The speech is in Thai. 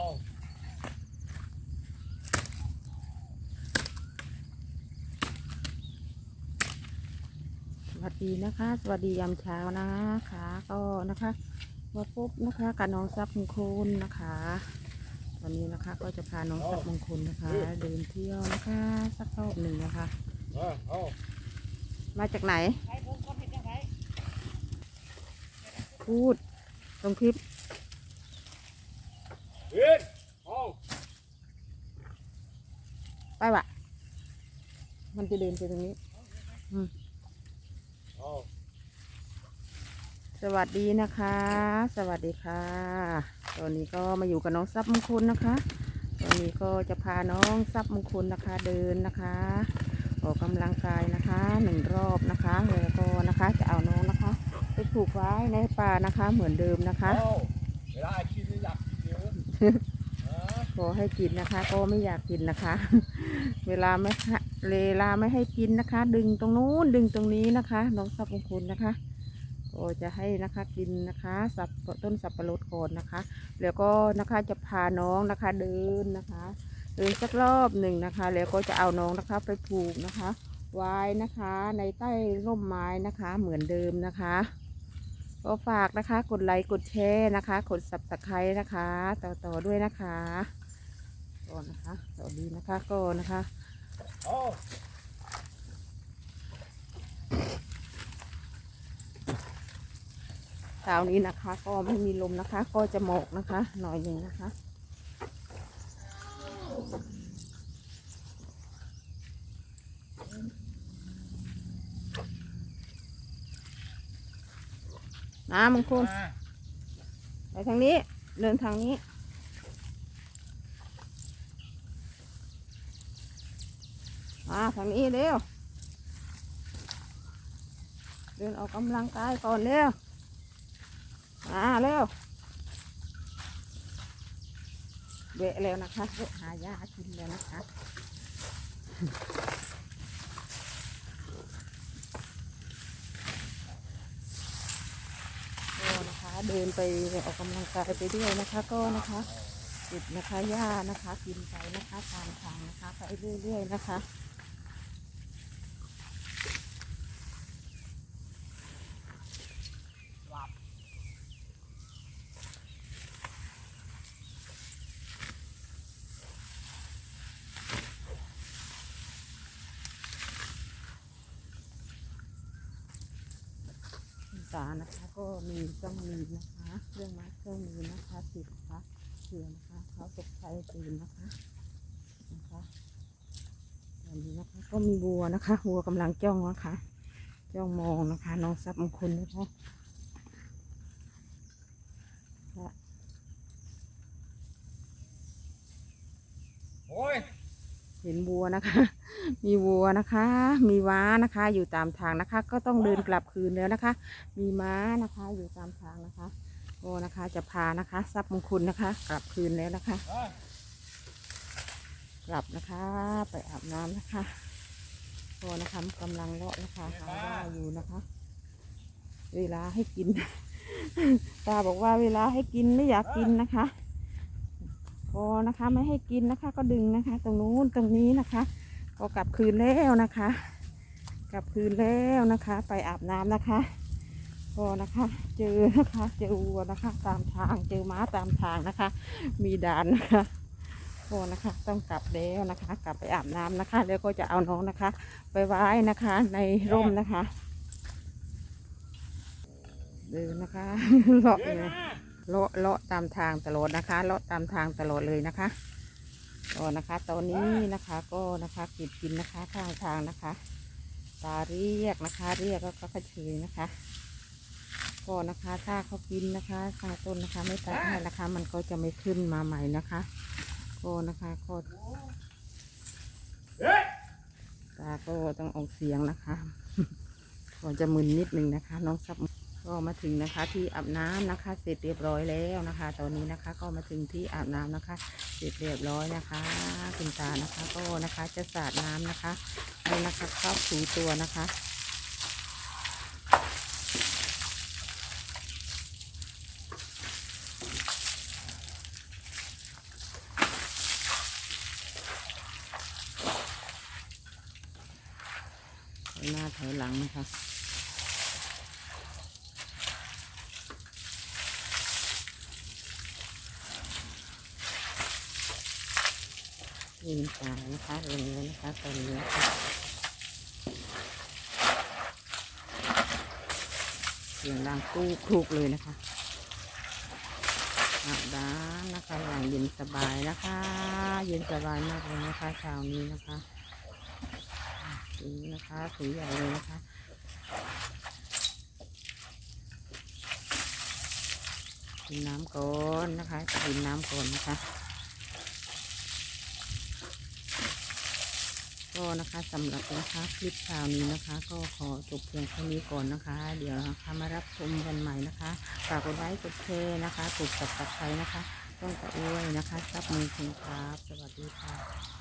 สวัสดีนะคะ สวัสดียามเช้านะคะ ก็นะคะมาพบนะคะกับน้องทรัพย์มงคลนะคะวันนี้นะคะก็จะพาน้องทรัพย์มงคลนะคะเดินเที่ยวนะคะสักรอบหนึ่งนะคะ มาจากไหนพูดตรงคลิป ไปวะมันจะเดินไปตรงนี้สวัสดีนะคะ สวัสดีค่ะ ตอนนี้ก็มาอยู่กับน้องทรัพย์มงคลนะคะ ตอนนี้ก็จะพาน้องทรัพย์มงคลนะคะเดินนะคะ ออกกำลังกายนะคะหนึ่งรอบนะคะแล้วก็นะคะจะเอาน้องนะคะ ไปผูกไว้ในป่านะคะเหมือนเดิมนะคะ ขอให้กินนะคะ ก็ไม่อยากกินนะคะ เวลาไม่ให้เวลาไม่ให้กินนะคะ ดึงตรงนู้นดึงตรงนี้นะคะ น้องทรัพย์มงคลนะคะก็จะให้นะคะกินนะคะสับต้นสับปะรดก่อนนะคะ แล้วก็นะคะจะพาน้องนะคะเดินนะคะเดินสักรอบหนึ่งนะคะ แล้วก็จะเอาน้องนะคะไปผูกนะคะ ไว้นะคะในใต้ร่มไม้นะคะเหมือนเดิมนะคะ ก็ฝากนะคะ กดไลค์กดแชร์นะคะ กดสับตะไคร้นะคะ ต่อต่อด้วยนะคะก็นะคะสวัสดีนะคะก็นะคะเช้านี้นะคะ ก็ไม่มีลมนะคะ ก็จะหมอกนะคะ หน่อยหนึ่งนะคะ น้ำมงคลไปทางนี้ เดินทางนี้ มาทางนี้เร็ว เดินออกกำลังกายก่อนเร็ว มาเร็วเบะแล้วนะคะเบะหายากินแล้วนะคะ ก็นะคะ เดินไปออกกำลังกายไปด้วยนะคะ ก็นะคะติดนะคะหญ้านะคะกินไปนะคะตามทางนะคะไปเรื่อยๆนะคะ ษานะคะ ก็มีต้องมีนะคะเครื่องไม้เครื่องมือนะคะติดนะคะเผื่อนะคะเขาตกใจตื่นนะคะนะคะตอนนี้นะคะ ก็มีวัวนะคะวัวกำลังจ้องนะคะ จ้องมองนะคะ น้องทรัพย์มงคลนะคะและโอ้ยเห็นวัวนะคะ มีวัวนะคะ มีม้านะคะ อยู่ตามทางนะคะ ก็ต้องเดินกลับคืนแล้วนะคะ มีม้านะคะอยู่ตามทางนะคะก็นะคะจะพานะคะทรัพย์มงคลนะคะ กลับคืนแล้วนะคะ กลับนะคะ ไปอาบน้ำนะคะก็นะคะกำลังเลาะนะคะหาว่าอยู่นะคะ เวลาให้กินตาบอกว่าเวลาให้กินไม่อยากกินนะคะก็นะคะไม่ให้กินนะคะ ก็ดึงนะคะ ตรงนู้นตรงนี้นะคะ ก็กลับคืนแล้วนะคะ กลับคืนแล้วนะคะ ไปอาบน้ำนะคะก็นะคะ เจอนะคะเจอวัวนะคะ ตามทางเจอม้าตามทางนะคะ มีด่านนะคะโอ้นะคะ ต้องกลับแล้วนะคะ กลับไปอาบน้ำนะคะ แล้วก็จะเอาน้องนะคะ ไปไว้นะคะ ในร่มนะคะเดินนะคะเลาะเลยเลาะเลาะตามทางตลอดนะคะเลาะตามทางตลอดเลยนะคะ ก็นะคะ ตอนนี้นะคะก็นะคะกินกินนะคะข้างทางนะคะ ตาเรียกนะคะ เรียกก็กระเฉยนะคะ ก็นะคะถ้าเขากินนะคะข้างต้นนะคะ ไม่ตัดให้นะคะ มันก็จะไม่ขึ้นมาใหม่นะคะก็นะคะก็ตาก็ต้องออกเสียงนะคะก็จะมึนนิดนึงนะคะ น้องซับ ก็มาถึงนะคะที่อาบน้ำนะคะ เสร็จเรียบร้อยแล้วนะคะ ตอนนี้นะคะก็มาถึงที่อาบน้ำนะคะ เสร็จเรียบร้อยนะคะคุณตานะคะ ก็นะคะจะสาดน้ำนะคะให้นะคะครอบถูตัวนะคะหน้าถอยหลังนะคะ ยิงตานะคะเรือนะคะตอนนี้ค่ะเสียงดังกู้คลุกเลยนะคะอาบน้ำนะคะอย่างเย็นสบายนะคะ เย็นสบายมากเลยนะคะเช้านี้นะคะสีนะคะสีใหญ่เลยนะคะกินน้ำก่อนนะคะกินน้ำก่อนนะคะ ก็นะคะสำหรับนะคะคลิปเช้านี้นะคะ ก็ขอจบเพียงเท่านี้ก่อนนะคะ เดี๋ยวนะคะมารับชมกันใหม่นะคะฝากกดไลค์กดแชร์นะคะกดติดต่อใช้นะคะ ต้องกระอ้วยนะคะรับมือคุณครับ สวัสดีค่ะ